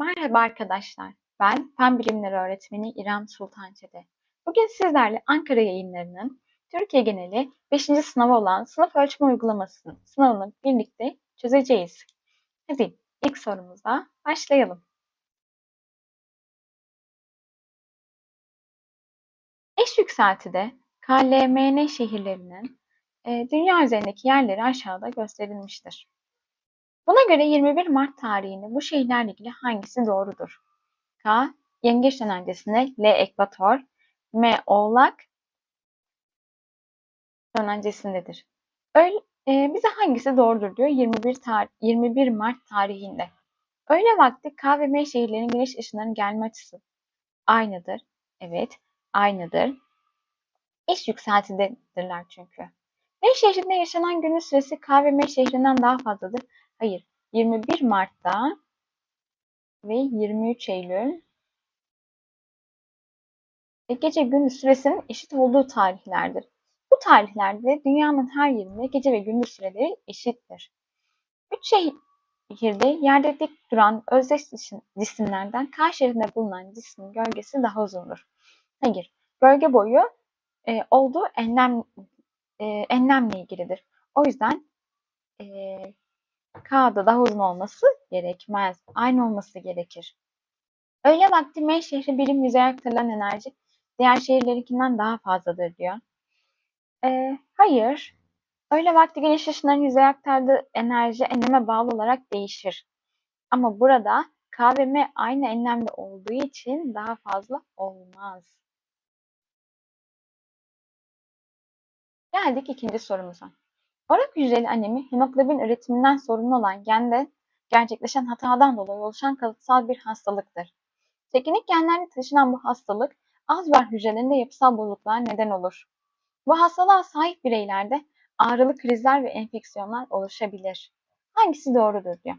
Merhaba arkadaşlar. Ben Fen Bilimleri Öğretmeni İrem Sultançede. Bugün sizlerle Ankara yayınlarının Türkiye geneli 5. sınavı olan sınıf ölçme uygulamasının sınavını birlikte çözeceğiz. Hadi ilk sorumuza başlayalım. Eş yükseltide KLMN şehirlerinin e, dünya üzerindeki yerleri aşağıda gösterilmiştir. Buna göre 21 Mart tarihinde bu şehirlerle ilgili hangisi doğrudur? K. Yengeç dönencesinde L. Ekvator M. Oğlak dönencesindedir. Öyle, e, bize hangisi doğrudur diyor 21, tar 21 Mart tarihinde. Öğle vakti K ve M şehirlerinin güneş ışınlarının gelme açısı aynıdır. Evet, aynıdır. Eş yükseltidedirler çünkü. M şehrinde yaşanan günün süresi K ve M şehrinden daha fazladır. Hayır, 21 Mart'ta ve 23 Eylül ve gece gündüz süresinin eşit olduğu tarihlerdir. Bu tarihlerde dünyanın her yerinde gece ve gündüz süreleri eşittir. Üç şehirde yerde dik duran özdeş cisimlerden K şehrinde bulunan cismin gölgesi daha uzundur. Hayır, gölge boyu e, olduğu enlem, e, enlemle ilgilidir. O yüzden e, K'da daha uzun olması gerekmez. Aynı olması gerekir. Öğle vakti M şehri birim yüzeye aktarılan enerji diğer şehirlerinkinden daha fazladır diyor. E, hayır. Öğle vakti güneş ışınlarının yüzeye aktardığı enerji enleme bağlı olarak değişir. Ama burada K ve M aynı enlemde olduğu için daha fazla olmaz. Geldik ikinci sorumuza. Orak hücreli anemi hemoglobin üretiminden sorumlu olan gende gerçekleşen hatadan dolayı oluşan kalıtsal bir hastalıktır. Teknik genlerle taşınan bu hastalık alveolar hücrelerinde yapısal bozukluklar neden olur. Bu hastalığa sahip bireylerde ağrılı krizler ve enfeksiyonlar oluşabilir. Hangisi doğrudur diyor.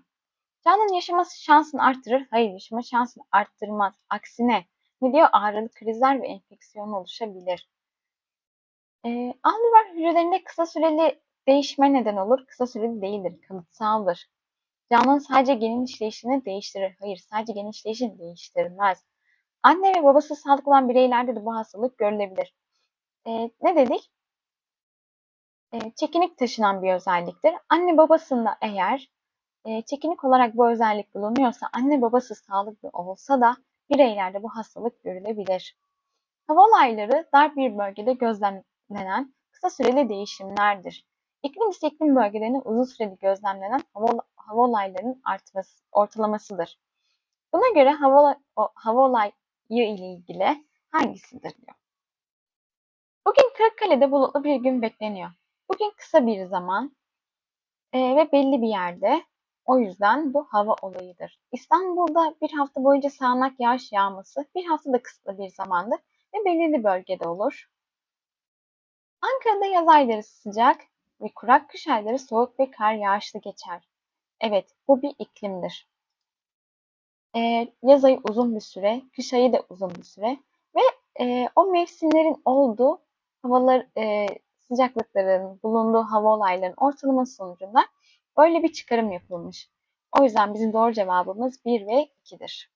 Canlının yaşaması şansını arttırır, hayır yaşama şansını arttırmaz. Aksine ne diyor? Ağrılı krizler ve enfeksiyon oluşabilir. E, alveolar hücrelerinde kısa süreli değişme neden olur. Kısa süreli değildir, kalıtsaldır. Canlının sadece genin işleyişini değiştirir. Hayır, sadece genin işleyişini değiştirmez. Anne ve babası sağlıklı olan bireylerde de bu hastalık görülebilir. E, ne dedik? E, çekinik taşınan bir özelliktir. Anne babasında eğer e, çekinik olarak bu özellik bulunuyorsa, anne babası sağlıklı olsa da bireylerde bu hastalık görülebilir. Hava olayları dar bir bölgede gözlemlenen kısa süreli değişimlerdir. İklim ise iklim bölgelerinde uzun süreli gözlemlenen hava, hava olaylarının artması, ortalamasıdır. Buna göre hava, hava olayı ile ilgili hangisidir diyor. Bugün Kırıkkale'de bulutlu bir gün bekleniyor. Bugün kısa bir zaman e, ve belli bir yerde. O yüzden bu hava olayıdır. İstanbul'da bir hafta boyunca sağanak yağış yağması bir hafta da kısıtlı bir zamandır ve belirli bölgede olur. Ankara'da yaz ayları sıcak ve kurak kış ayları soğuk ve kar yağışlı geçer. Evet, bu bir iklimdir. Ee, yaz ayı uzun bir süre, kış ayı da uzun bir süre ve e, o mevsimlerin olduğu havalar e, sıcaklıkların bulunduğu hava olaylarının ortalaması sonucunda böyle bir çıkarım yapılmış. O yüzden bizim doğru cevabımız 1 ve 2'dir.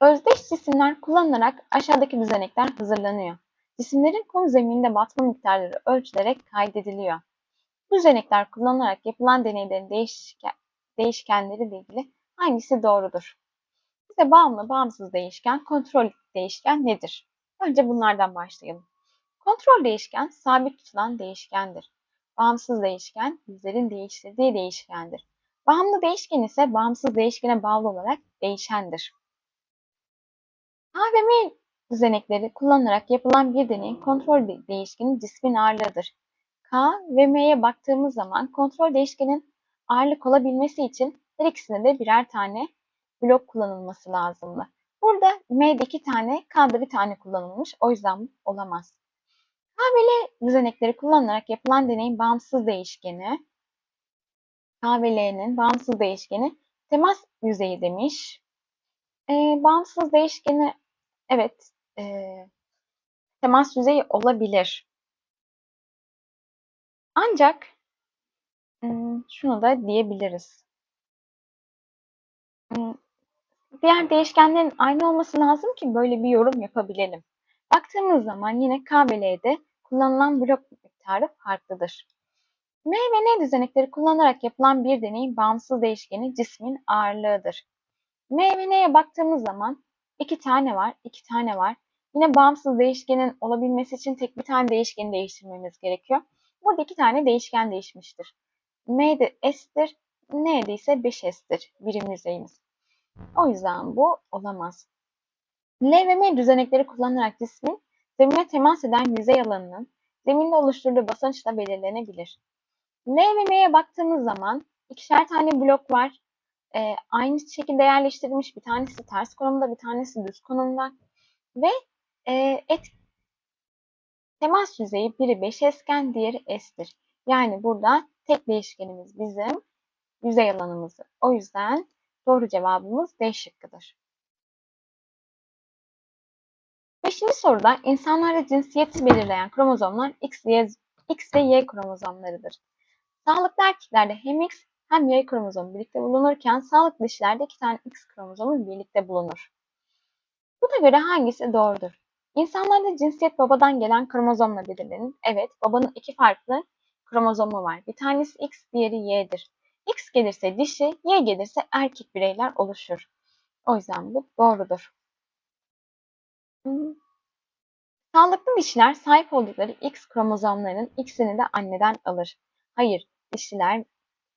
Özdeş cisimler kullanılarak aşağıdaki düzenekler hazırlanıyor. Cisimlerin kum zemininde batma miktarları ölçülerek kaydediliyor. Bu düzenekler kullanılarak yapılan deneylerin değişken, değişkenleri ile ilgili hangisi doğrudur? Bize bağımlı, bağımsız değişken, kontrol değişken nedir? Önce bunlardan başlayalım. Kontrol değişken sabit tutulan değişkendir. Bağımsız değişken yüzlerin değiştirdiği değişkendir. Bağımlı değişken ise bağımsız değişkene bağlı olarak değişendir. AVM düzenekleri kullanarak yapılan bir deneyin kontrol değişkeni cismin ağırlığıdır. K ve M'ye baktığımız zaman kontrol değişkenin ağırlık olabilmesi için her ikisinde de birer tane blok kullanılması lazımdı. Burada M'de iki tane, K'da bir tane kullanılmış. O yüzden olamaz. K ve L düzenekleri kullanarak yapılan deneyin bağımsız değişkeni, K ve L'nin bağımsız değişkeni temas yüzeyi demiş. E, bağımsız değişkeni evet e, temas yüzeyi olabilir. Ancak şunu da diyebiliriz. Diğer değişkenlerin aynı olması lazım ki böyle bir yorum yapabilelim. Baktığımız zaman yine K ve L'de kullanılan blok miktarı farklıdır. M ve N düzenekleri kullanarak yapılan bir deneyin bağımsız değişkeni cismin ağırlığıdır. M ve N'ye baktığımız zaman iki tane var, iki tane var. Yine bağımsız değişkenin olabilmesi için tek bir tane değişkeni değiştirmemiz gerekiyor. Burada iki tane değişken değişmiştir. M'de S'tir, N'de ise 5S'tir birim yüzeyimiz. O yüzden bu olamaz. L ve M düzenekleri kullanarak cismin zemine temas eden yüzey alanının zeminde oluşturduğu basınçla belirlenebilir. L ve M'ye baktığımız zaman ikişer tane blok var. E, aynı şekilde yerleştirilmiş. Bir tanesi ters konumda, bir tanesi düz konumda. Ve e, et, temas yüzeyi biri 5S'ken diğeri S'tir. Yani burada tek değişkenimiz bizim yüzey alanımızı. O yüzden doğru cevabımız D şıkkıdır. Beşinci soruda insanlarda cinsiyeti belirleyen kromozomlar X, y, X ve Y kromozomlarıdır. Sağlıklı erkeklerde hem X hem Y kromozomu birlikte bulunurken sağlıklı dişilerde iki tane X kromozomu birlikte bulunur. Buna göre hangisi doğrudur? İnsanlarda cinsiyet babadan gelen kromozomla belirlenir. Evet, babanın iki farklı kromozomu var. Bir tanesi X, diğeri Y'dir. X gelirse dişi, Y gelirse erkek bireyler oluşur. O yüzden bu doğrudur. Hmm. Sağlıklı dişiler sahip oldukları X kromozomlarının X'ini de anneden alır. Hayır, dişiler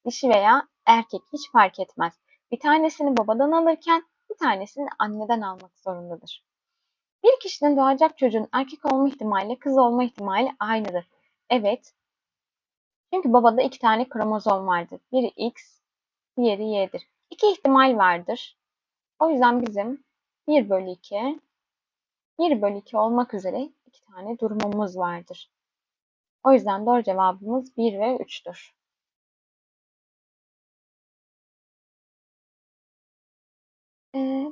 dişi veya erkek hiç fark etmez. Bir tanesini babadan alırken bir tanesini anneden almak zorundadır. Bir kişinin doğacak çocuğun erkek olma ihtimali kız olma ihtimali aynıdır. Evet. Çünkü babada iki tane kromozom vardır. Biri X, diğeri Y'dir. İki ihtimal vardır. O yüzden bizim 1 bölü 2, 1 bölü 2 olmak üzere iki tane durumumuz vardır. O yüzden doğru cevabımız 1 ve 3'tür.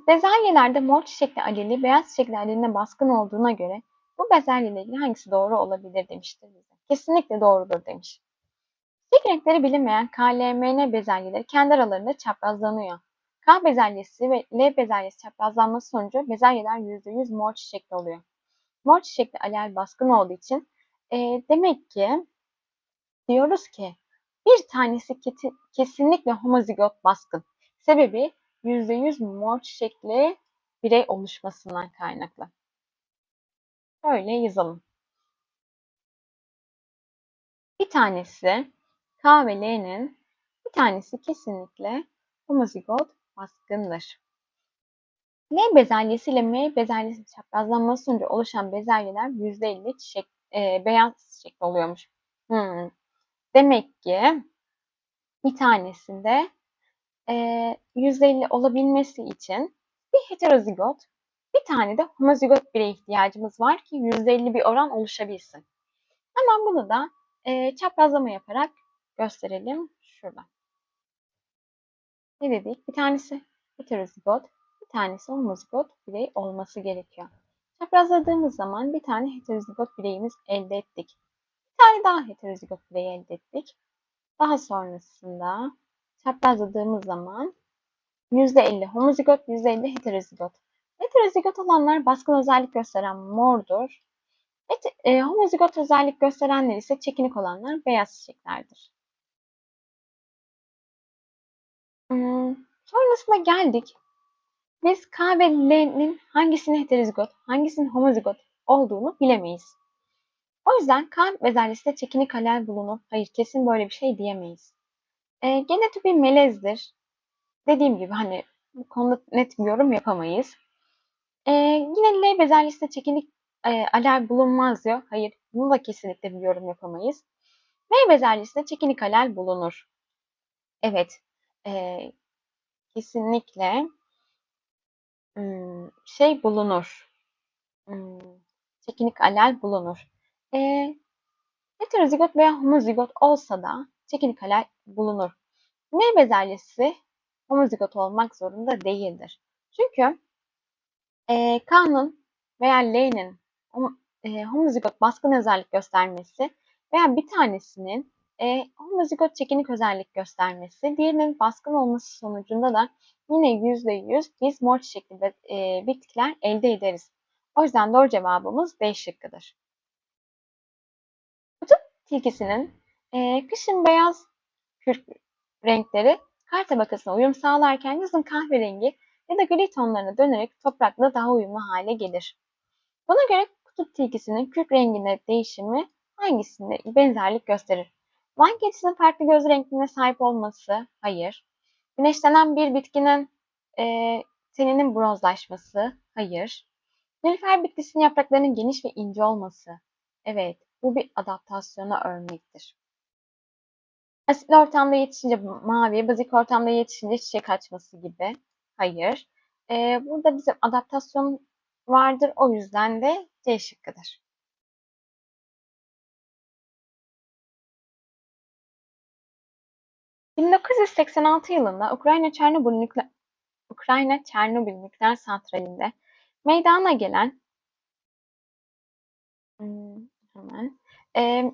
Bezelyelerde mor çiçekli aleli beyaz çiçekli aleline baskın olduğuna göre bu bezelyeyle ilgili hangisi doğru olabilir demiştir. Kesinlikle doğrudur demiş. Çiçek renkleri bilinmeyen KLMN bezelyeleri kendi aralarında çaprazlanıyor. K bezelyesi ve L bezelyesi çaprazlanması sonucu bezelyeler %100 mor çiçekli oluyor. Mor çiçekli alel baskın olduğu için e, demek ki diyoruz ki bir tanesi kesinlikle homozigot baskın. Sebebi %100 mor çiçekli birey oluşmasından kaynaklı. Böyle yazalım. Bir tanesi K ve L'nin bir tanesi kesinlikle homozigot baskındır. L bezelyesi ile M bezelyesi çaprazlanması sonucu oluşan bezelyeler %50 çiçek, e, beyaz çiçekli oluyormuş. Hmm. Demek ki bir tanesinde e, %50 olabilmesi için bir heterozigot, bir tane de homozigot bireye ihtiyacımız var ki %50 bir oran oluşabilsin. Hemen bunu da e, çaprazlama yaparak gösterelim şurada. Ne dedik? Bir tanesi heterozigot, bir tanesi homozigot birey olması gerekiyor. Çaprazladığımız zaman bir tane heterozigot bireyimiz elde ettik. Bir tane daha heterozigot birey elde ettik. Daha sonrasında çaprazladığımız zaman %50 homozigot, %50 heterozigot. Heterozigot olanlar baskın özellik gösteren mordur. Evet, e, homozigot özellik gösterenler ise çekinik olanlar beyaz çiçeklerdir. Hmm, sonrasında geldik. Biz K ve L'nin hangisinin heterozigot, hangisinin homozigot olduğunu bilemeyiz. O yüzden K bezelyesinde çekinik alel bulunur. Hayır kesin böyle bir şey diyemeyiz. E, genotip bir melezdir. Dediğim gibi hani bu konuda net bir yorum yapamayız. E, yine L bezelyesinde çekinik e, alel bulunmaz diyor. Hayır bunu da kesinlikle bir yorum yapamayız. M bezelyesinde çekinik alel bulunur. Evet. E, kesinlikle hmm, şey bulunur. Hmm, çekinik alel bulunur. E, heterozigot veya homozigot olsa da çekinik alel bulunur. M bezelyesi homozigot olmak zorunda değildir. Çünkü e, K'nın veya L'nin e, homozigot baskın özellik göstermesi veya bir tanesinin e, homozigot çekinik özellik göstermesi, diğerinin baskın olması sonucunda da yine %100 biz mor çiçekli e, bitkiler elde ederiz. O yüzden doğru cevabımız D şıkkıdır. Kutup tilkisinin e, kışın beyaz kürk renkleri kar tabakasına uyum sağlarken yazın kahverengi ya da gri tonlarına dönerek toprakla daha uyumlu hale gelir. Buna göre kutup tilkisinin kürk renginde değişimi hangisinde benzerlik gösterir? Van kedisinin farklı göz renklerine sahip olması, hayır. Güneşlenen bir bitkinin e, teninin bronzlaşması, hayır. Nilüfer bitkisinin yapraklarının geniş ve ince olması, evet. Bu bir adaptasyona örnektir. Asitli ortamda yetişince mavi, bazik ortamda yetişince çiçek açması gibi. Hayır. Ee, burada bizim adaptasyon vardır. O yüzden de C şıkkıdır. ...1986 yılında Ukrayna Çernobil nükleer Ukrayna Çernobil nükleer santralinde meydana gelen hmm, hemen e,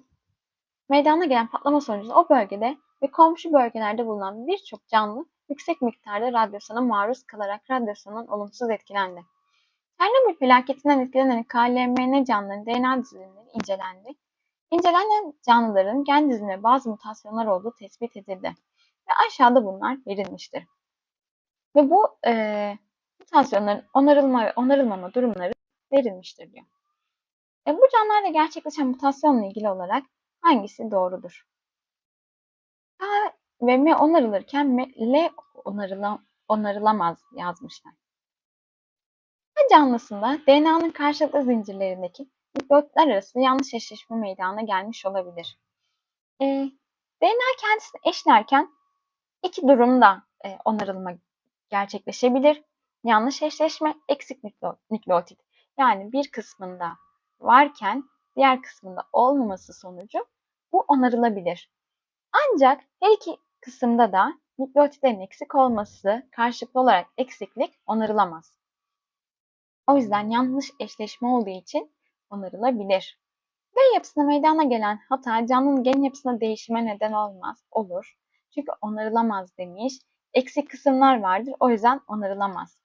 meydana gelen patlama sonucunda o bölgede ve komşu bölgelerde bulunan birçok canlı yüksek miktarda radyasyona maruz kalarak radyasyondan olumsuz etkilendi. Çernobil felaketinden etkilenen KLMN canlıların DNA dizilimleri incelendi. İncelenen canlıların gen diziminde bazı mutasyonlar olduğu tespit edildi ve aşağıda bunlar verilmiştir. Ve bu e, mutasyonların onarılma ve onarılmama durumları verilmiştir diyor. E, bu canlılarda gerçekleşen mutasyonla ilgili olarak hangisi doğrudur? K ve M onarılırken L onarıla, onarılamaz yazmışlar. K canlısında DNA'nın karşılıklı zincirlerindeki nükleotlar arasında yanlış eşleşme meydana gelmiş olabilir. E, DNA kendisini eşlerken iki durumda e, onarılma gerçekleşebilir. Yanlış eşleşme, eksik nükleotit. Yani bir kısmında varken diğer kısmında olmaması sonucu bu onarılabilir. Ancak her iki kısımda da nükleotitlerin eksik olması karşılıklı olarak eksiklik onarılamaz. O yüzden yanlış eşleşme olduğu için onarılabilir. Gen yapısına meydana gelen hata canlının gen yapısına değişime neden olmaz, olur. Çünkü onarılamaz demiş. Eksik kısımlar vardır, o yüzden onarılamaz.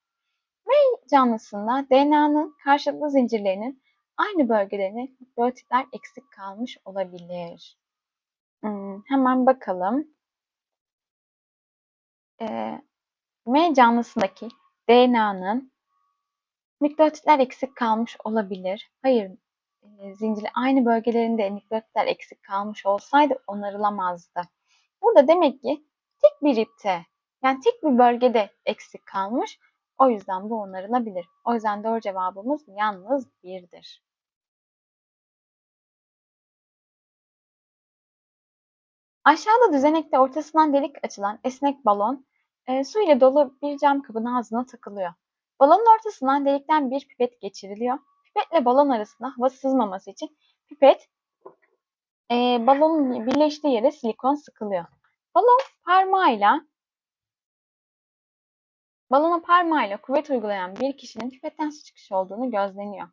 V canlısında DNA'nın karşılıklı zincirlerinin aynı bölgelerine nükleotitler eksik kalmış olabilir. Hemen bakalım. M canlısındaki DNA'nın nükleotitler eksik kalmış olabilir. Hayır, e, zincir aynı bölgelerinde nükleotitler eksik kalmış olsaydı onarılamazdı. Burada demek ki tek bir ipte yani tek bir bölgede eksik kalmış. O yüzden bu onarılabilir. O yüzden doğru cevabımız yalnız birdir. Aşağıda düzenekte ortasından delik açılan esnek balon e, su ile dolu bir cam kabın ağzına takılıyor. Balonun ortasından delikten bir pipet geçiriliyor. Pipetle balon arasında hava sızmaması için pipet e, balonun birleştiği yere silikon sıkılıyor. Balon parmağıyla balona parmağıyla kuvvet uygulayan bir kişinin pipetten su çıkışı olduğunu gözleniyor.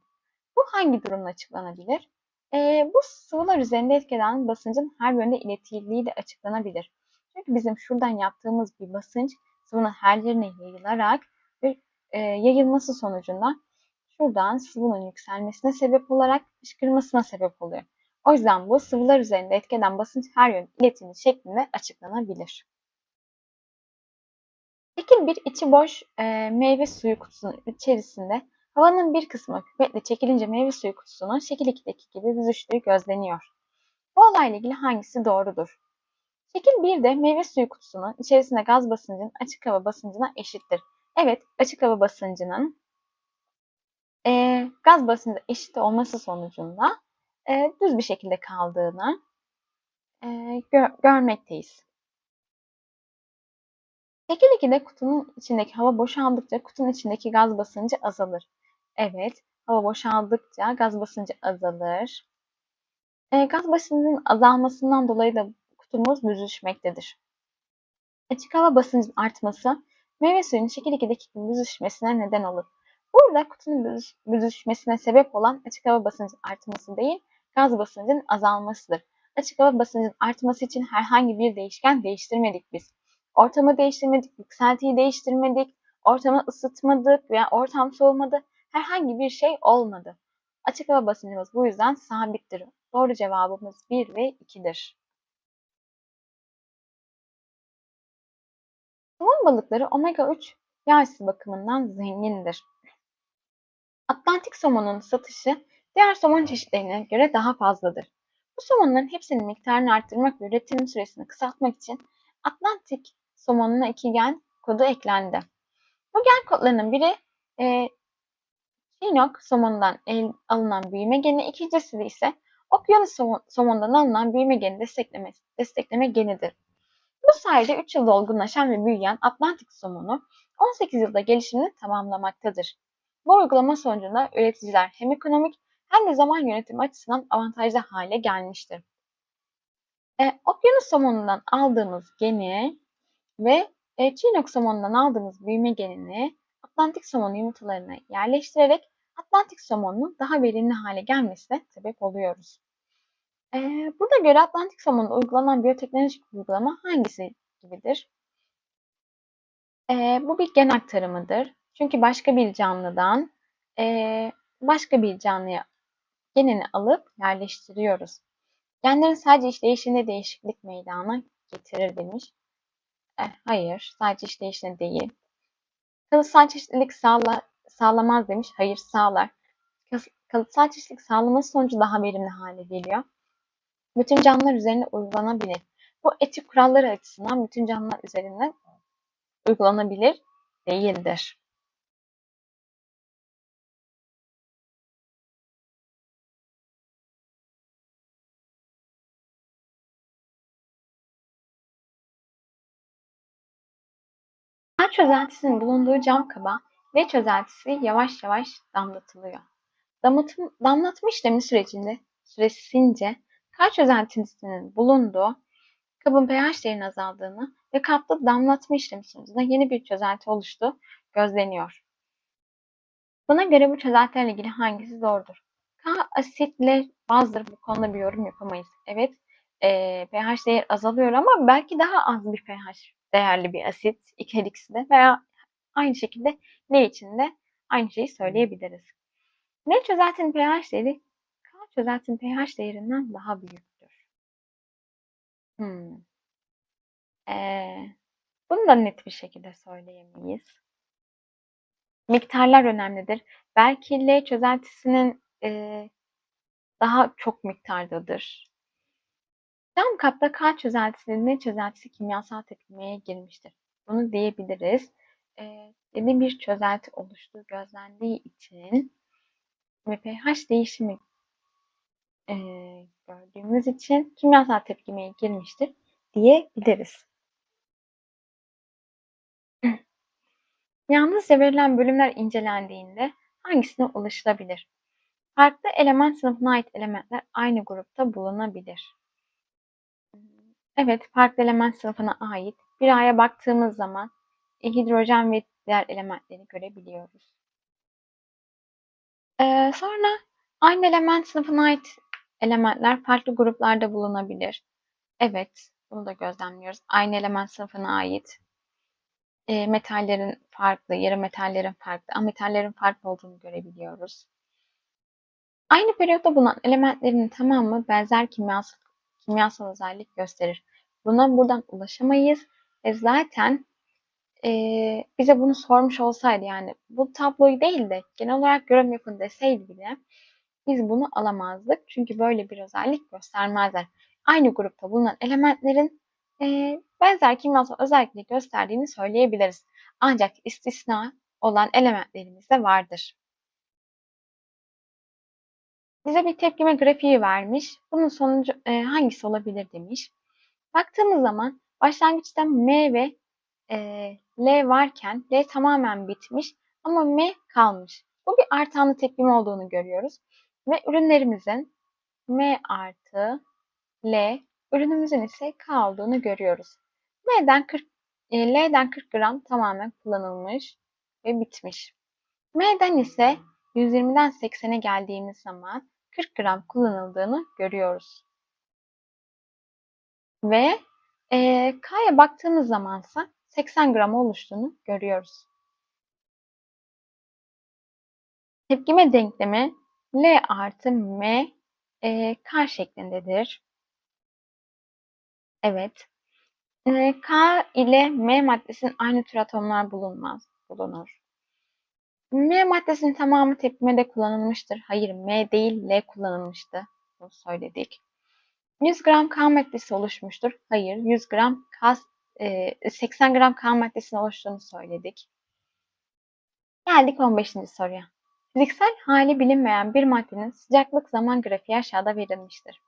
Bu hangi durumla açıklanabilir? E, bu sıvılar üzerinde etkilenen basıncın her yönde iletildiği de açıklanabilir. Çünkü bizim şuradan yaptığımız bir basınç sıvının her yerine yayılarak ve e, yayılması sonucunda şuradan sıvının yükselmesine sebep olarak fışkırmasına sebep oluyor. O yüzden bu sıvılar üzerinde etkeden basınç her yön iletimi şeklinde açıklanabilir. Şekil bir içi boş e, meyve suyu kutusunun içerisinde Havanın bir kısmı küpetle çekilince meyve suyu kutusunun şekil 2'deki gibi büzüştüğü gözleniyor. Bu olayla ilgili hangisi doğrudur? Şekil 1'de meyve suyu kutusunun içerisinde gaz basıncının açık hava basıncına eşittir. Evet, açık hava basıncının e, gaz basıncı eşit olması sonucunda e, düz bir şekilde kaldığını e, gör, görmekteyiz. Şekil 2'de kutunun içindeki hava boşaldıkça kutunun içindeki gaz basıncı azalır. Evet, hava boşaldıkça gaz basıncı azalır. E, gaz basıncının azalmasından dolayı da kutumuz büzüşmektedir. Açık hava basıncının artması meyve suyunun şekil 2'deki büzüşmesine neden olur. Burada kutunun büzüşmesine sebep olan açık hava basıncının artması değil, gaz basıncının azalmasıdır. Açık hava basıncının artması için herhangi bir değişken değiştirmedik biz. Ortamı değiştirmedik, yükseltiyi değiştirmedik, ortamı ısıtmadık veya ortam soğumadı. Herhangi bir şey olmadı. Açık hava basıncımız bu yüzden sabittir. Doğru cevabımız 1 ve 2'dir. Somon balıkları omega 3 yağ bakımından zengindir. Atlantik somonun satışı diğer somon çeşitlerine göre daha fazladır. Bu somonların hepsinin miktarını arttırmak ve üretim süresini kısaltmak için Atlantik somonuna iki gen kodu eklendi. Bu gen kodlarının biri e, Chinook somonundan el, alınan büyüme geni, ikincisi ise Okyanus somonundan alınan büyüme geni destekleme, destekleme genidir. Bu sayede 3 yılda olgunlaşan ve büyüyen Atlantik somonu 18 yılda gelişimini tamamlamaktadır. Bu uygulama sonucunda üreticiler hem ekonomik hem de zaman yönetimi açısından avantajlı hale gelmiştir. E, okyanus somonundan aldığımız geni ve e, Chinook somonundan aldığımız büyüme genini Atlantik somon yumurtalarına yerleştirerek Atlantik somonunun daha verimli hale gelmesine sebep oluyoruz. E, buna göre Atlantik somonunda uygulanan biyoteknolojik uygulama hangisi gibidir? E, bu bir gen aktarımıdır. Çünkü başka bir canlıdan e, başka bir canlıya genini alıp yerleştiriyoruz. Genlerin sadece işleyişinde değişiklik meydana getirir demiş. Eh, hayır, sadece işleyişinde değil. Kalıtsal çeşitlilik sağla, sağlamaz demiş. Hayır, sağlar. Kalıtsal çeşitlilik sağlaması sonucu daha verimli hale geliyor. Bütün canlılar üzerinde uygulanabilir. Bu etik kuralları açısından bütün canlılar üzerinde uygulanabilir değildir. Çözeltisinin bulunduğu cam kaba L çözeltisi yavaş yavaş damlatılıyor. Damlatım, damlatma işlemi sürecinde süresince kar çözeltisinin bulunduğu kabın pH değerinin azaldığını ve kapta damlatma işlemi sonucunda yeni bir çözelti oluştu gözleniyor. Buna göre bu çözeltilerle ilgili hangisi doğrudur? K asitle bazdır. Bu konuda bir yorum yapamayız. Evet e, pH değer azalıyor ama belki daha az bir pH değerli bir asit her ikisi de veya aynı şekilde ne için de aynı şeyi söyleyebiliriz. Ne çözeltinin pH değeri K çözeltinin pH değerinden daha büyüktür. Hmm. Ee, bunu da net bir şekilde söyleyemeyiz. Miktarlar önemlidir. Belki L çözeltisinin e, daha çok miktardadır. Cam kapta K çözeltisinin N çözeltisi kimyasal tepkimeye girmiştir. Bunu diyebiliriz. Yeni bir çözelti oluştuğu gözlendiği için ve pH değişimi e, gördüğümüz için kimyasal tepkimeye girmiştir diyebiliriz. Yalnızca verilen bölümler incelendiğinde hangisine ulaşılabilir? Farklı element sınıfına ait elementler aynı grupta bulunabilir. Evet, farklı element sınıfına ait bir A'ya baktığımız zaman e, hidrojen ve diğer elementleri görebiliyoruz. Ee, sonra aynı element sınıfına ait elementler farklı gruplarda bulunabilir. Evet, bunu da gözlemliyoruz. Aynı element sınıfına ait e, metallerin farklı, yarı metallerin farklı, ametallerin farklı olduğunu görebiliyoruz. Aynı periyotta bulunan elementlerin tamamı benzer kimyasal, kimyasal özellik gösterir. Buna buradan ulaşamayız. E zaten e, bize bunu sormuş olsaydı yani bu tabloyu değil de genel olarak yorum yapın deseydi bile biz bunu alamazdık. Çünkü böyle bir özellik göstermezler. Aynı grupta bulunan elementlerin e, benzer kimyasal özellikleri gösterdiğini söyleyebiliriz. Ancak istisna olan elementlerimiz de vardır. Bize bir tepkime grafiği vermiş. Bunun sonucu e, hangisi olabilir demiş. Baktığımız zaman başlangıçta M ve e, L varken L tamamen bitmiş ama M kalmış. Bu bir artanlı tepkime olduğunu görüyoruz. Ve ürünlerimizin M artı L, ürünümüzün ise K olduğunu görüyoruz. M'den 40, e, L'den 40 gram tamamen kullanılmış ve bitmiş. M'den ise 120'den 80'e geldiğimiz zaman 40 gram kullanıldığını görüyoruz. Ve e, K'ya baktığımız zamansa 80 gram oluştuğunu görüyoruz. Tepkime denklemi L artı M e, K şeklindedir. Evet. E, K ile M maddesinin aynı tür atomlar bulunmaz, bulunur. M maddesinin tamamı tepkimede kullanılmıştır. Hayır, M değil, L kullanılmıştı. Bunu söyledik. 100 gram K maddesi oluşmuştur. Hayır, 100 gram K, e, 80 gram K maddesinin oluştuğunu söyledik. Geldik 15. soruya. Fiziksel hali bilinmeyen bir maddenin sıcaklık zaman grafiği aşağıda verilmiştir.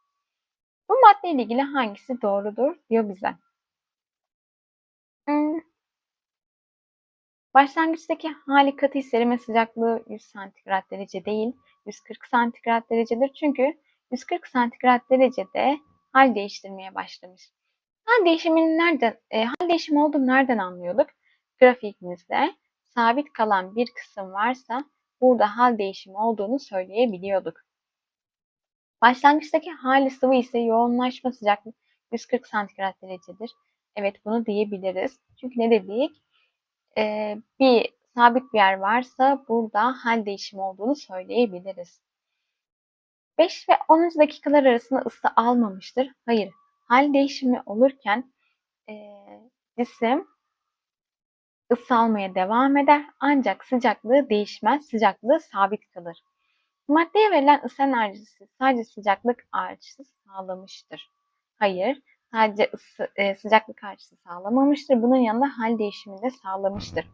Bu madde ile ilgili hangisi doğrudur diyor bize. Hmm. Başlangıçtaki hali katı hislerime sıcaklığı 100 santigrat derece değil, 140 santigrat derecedir. Çünkü 140 santigrat derecede hal değiştirmeye başlamış. Hal değişiminin nereden, e, hal değişimi olduğunu nereden anlıyorduk? Grafiğimizde sabit kalan bir kısım varsa burada hal değişimi olduğunu söyleyebiliyorduk. Başlangıçtaki hali sıvı ise yoğunlaşma sıcaklığı 140 santigrat derecedir. Evet bunu diyebiliriz. Çünkü ne dedik? Ee, bir sabit bir yer varsa burada hal değişimi olduğunu söyleyebiliriz. 5 ve 10. dakikalar arasında ısı almamıştır. Hayır, hal değişimi olurken e, cisim ısı almaya devam eder ancak sıcaklığı değişmez, sıcaklığı sabit kalır. Maddeye verilen ısı enerjisi sadece sıcaklık artışı sağlamıştır. Hayır, sadece ısı, e, sıcaklık artışı sağlamamıştır. Bunun yanında hal değişimini de sağlamıştır.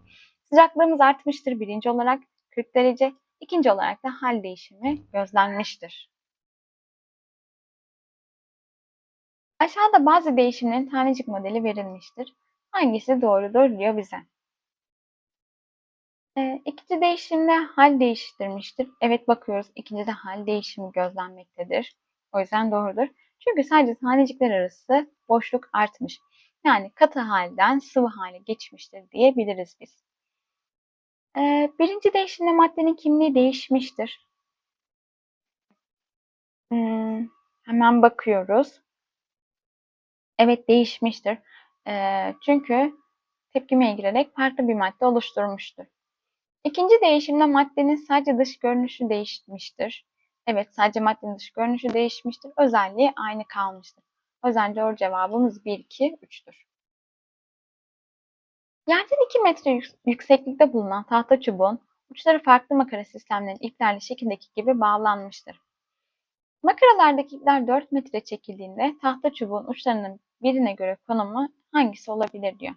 Sıcaklığımız artmıştır birinci olarak 40 derece, ikinci olarak da hal değişimi gözlenmiştir. Aşağıda bazı değişimlerin tanecik modeli verilmiştir. Hangisi doğrudur diyor bize. E, ikinci değişimde hal değiştirmiştir. Evet bakıyoruz ikincide hal değişimi gözlenmektedir. O yüzden doğrudur. Çünkü sadece tanecikler arası boşluk artmış. Yani katı halden sıvı hale geçmiştir diyebiliriz biz. Ee, birinci değişimde maddenin kimliği değişmiştir. Hmm, hemen bakıyoruz. Evet değişmiştir. Ee, çünkü tepkimeye girerek farklı bir madde oluşturmuştur. İkinci değişimde maddenin sadece dış görünüşü değişmiştir. Evet sadece maddenin dış görünüşü değişmiştir. Özelliği aynı kalmıştır. O doğru cevabımız 1, 2, 3'tür. Yerden 2 metre yükseklikte bulunan tahta çubuğun uçları farklı makara sistemlerinin iplerle şekildeki gibi bağlanmıştır. Makaralardaki ipler 4 metre çekildiğinde tahta çubuğun uçlarının birine göre konumu hangisi olabilir diyor.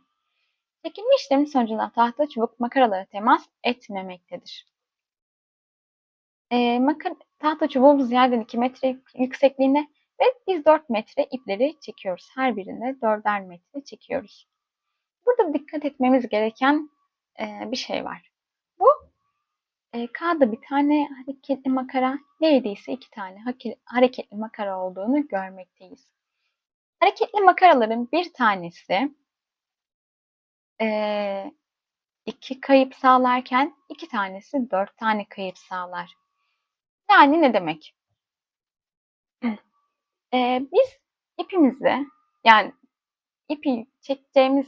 Çekilme işlemi sonucunda tahta çubuk makaralara temas etmemektedir. E, makara, tahta çubuğumuz yerden 2 metre yüksekliğinde ve biz 4 metre ipleri çekiyoruz. Her birinde 4'er metre çekiyoruz. Burada dikkat etmemiz gereken e, bir şey var. Bu e, K'da bir tane hareketli makara, L'de ise iki tane hareketli makara olduğunu görmekteyiz. Hareketli makaraların bir tanesi e, iki kayıp sağlarken iki tanesi dört tane kayıp sağlar. Yani ne demek? E, biz ipimizi yani ipi çekeceğimiz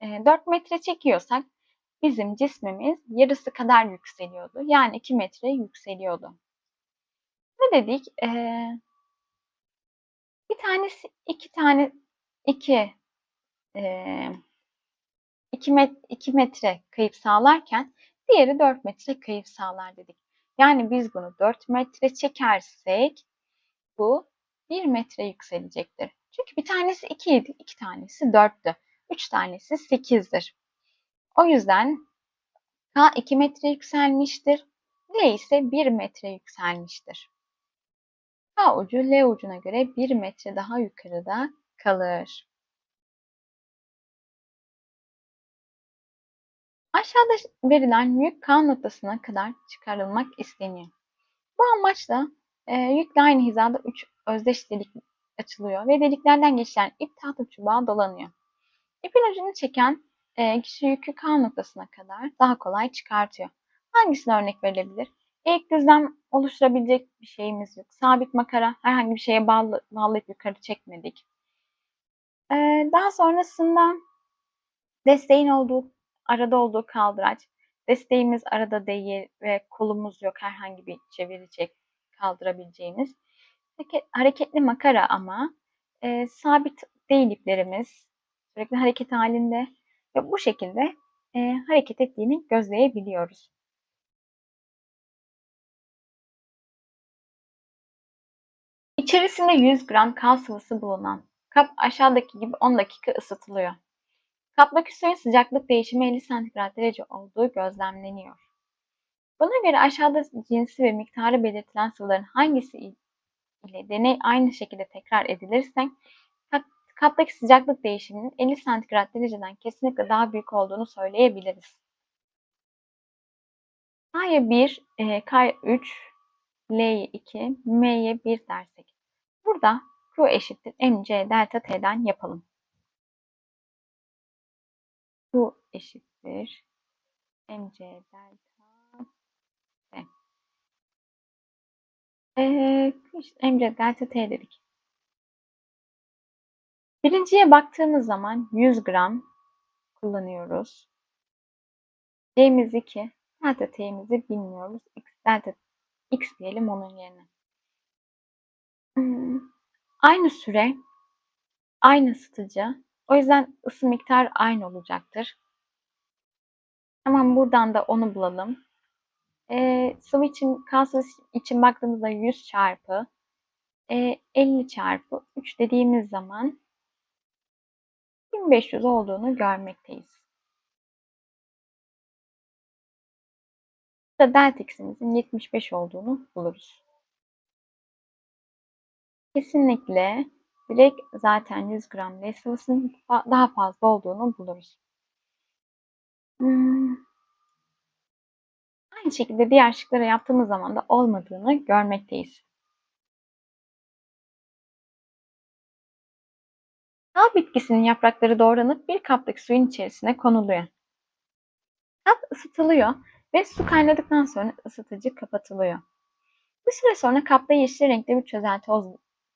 e, 4 metre çekiyorsak bizim cismimiz yarısı kadar yükseliyordu. Yani 2 metre yükseliyordu. Ne dedik? E, bir tanesi iki tane iki e, 2, met 2 metre kayıp sağlarken diğeri 4 metre kayıp sağlar dedik. Yani biz bunu 4 metre çekersek bu 1 metre yükselecektir. Çünkü bir tanesi 2 idi, 2 tanesi 4'tü. 3 tanesi 8'dir. O yüzden K 2 metre yükselmiştir. L ise 1 metre yükselmiştir. K ucu L ucuna göre 1 metre daha yukarıda kalır. Aşağıda verilen yük K noktasına kadar çıkarılmak isteniyor. Bu amaçla e, yükle aynı hizada 3 özdeş delik açılıyor ve deliklerden geçen ip tahta çubuğa dolanıyor. İpin ucunu çeken e, kişi yükü K noktasına kadar daha kolay çıkartıyor. Hangisine örnek verilebilir? İlk düzlem oluşturabilecek bir şeyimiz yok. Sabit makara herhangi bir şeye bağlı, bağlayıp yukarı çekmedik. Ee, daha sonrasında desteğin olduğu, arada olduğu kaldıraç. Desteğimiz arada değil ve kolumuz yok herhangi bir çevirecek kaldırabileceğimiz. Hareketli makara ama e, sabit değil iplerimiz. Sürekli hareket halinde ve bu şekilde e, hareket ettiğini gözleyebiliyoruz. İçerisinde 100 gram kal sıvısı bulunan kap aşağıdaki gibi 10 dakika ısıtılıyor. Kaptaki suyun sıcaklık değişimi 50 santigrat derece olduğu gözlemleniyor. Buna göre aşağıda cinsi ve miktarı belirtilen sıvıların hangisi ile deney aynı şekilde tekrar edilirse kaptaki sıcaklık değişiminin 50 santigrat dereceden kesinlikle daha büyük olduğunu söyleyebiliriz. K'ya 1, e, K'ya 3, L'ye 2, M'ye 1 dersek. Burada Q eşittir MC delta T'den yapalım. Q eşittir MC delta T. Ee, işte MC delta T dedik. Birinciye baktığımız zaman 100 gram kullanıyoruz. C'miz 2. Delta T'mizi bilmiyoruz. X, delta X diyelim onun yerine. Aynı süre, aynı ısıtıcı. O yüzden ısı miktarı aynı olacaktır. Tamam buradan da onu bulalım. Ee, sıvı için, kan için baktığımızda 100 çarpı e, 50 çarpı 3 dediğimiz zaman 1500 olduğunu görmekteyiz. Burada delta x'imizin 75 olduğunu buluruz. Kesinlikle direkt zaten 100 gram L sıvısının daha fazla olduğunu buluruz. Hmm. Aynı şekilde diğer şıklara yaptığımız zaman da olmadığını görmekteyiz. Kal bitkisinin yaprakları doğranıp bir kaptaki suyun içerisine konuluyor. Kap ısıtılıyor ve su kaynadıktan sonra ısıtıcı kapatılıyor. Bir süre sonra kapta yeşil renkte bir çözelti,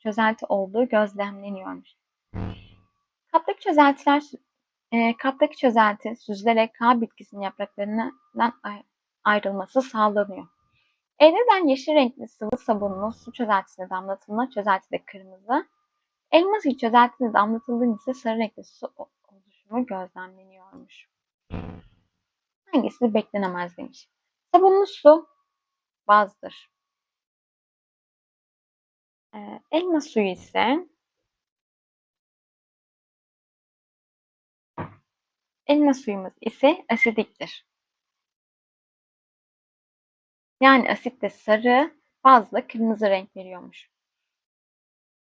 çözelti olduğu gözlemleniyormuş. Kaptaki çözeltiler e, kaptaki çözelti süzülerek K bitkisinin yapraklarından ayrılması sağlanıyor. Elde yeşil renkli sıvı sabunlu su çözeltisine damlatılma çözeltide kırmızı, elma suyu çözeltisine damlatıldığında ise sarı renkli su oluşumu gözlemleniyormuş. Hangisi beklenemez demiş. Sabunlu su bazdır. Ee, elma suyu ise elma suyumuz ise asidiktir. Yani asit de sarı, bazı da kırmızı renk veriyormuş.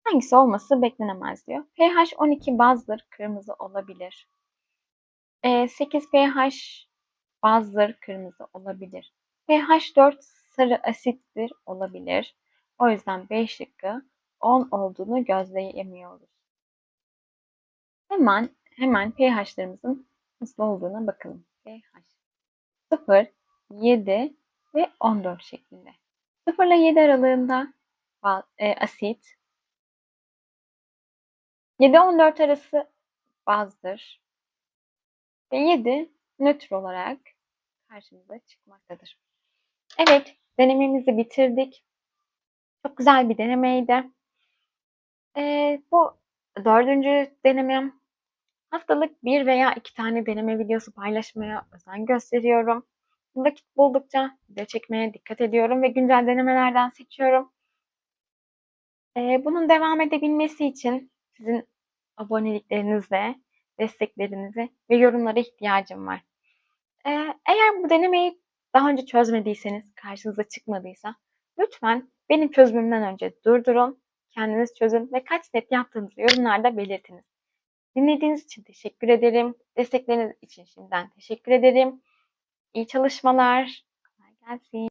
Hangisi olması beklenemez diyor. pH 12 bazdır, kırmızı olabilir. E, 8 pH bazdır, kırmızı olabilir. pH 4 sarı asittir olabilir. O yüzden B şıkkı 10 olduğunu gözleyemiyoruz. Hemen hemen pH'larımızın nasıl olduğuna bakalım. pH 0, 7 ve 14 şeklinde. 0 ile 7 aralığında e, asit, 7-14 arası bazdır ve 7 nötr olarak karşımıza çıkmaktadır. Evet, denememizi bitirdik. Çok güzel bir denemeydi. Ee, bu dördüncü denemem. Haftalık bir veya iki tane deneme videosu paylaşmaya özen gösteriyorum. Vakit buldukça video çekmeye dikkat ediyorum ve güncel denemelerden seçiyorum. Ee, bunun devam edebilmesi için sizin aboneliklerinizle, desteklerinize ve yorumlara ihtiyacım var. Ee, eğer bu denemeyi daha önce çözmediyseniz, karşınıza çıkmadıysa lütfen benim çözümümden önce durdurun, kendiniz çözün ve kaç net yaptığınızı yorumlarda belirtiniz. Dinlediğiniz için teşekkür ederim. Destekleriniz için şimdiden teşekkür ederim. İyi çalışmalar. Kolay gelsin.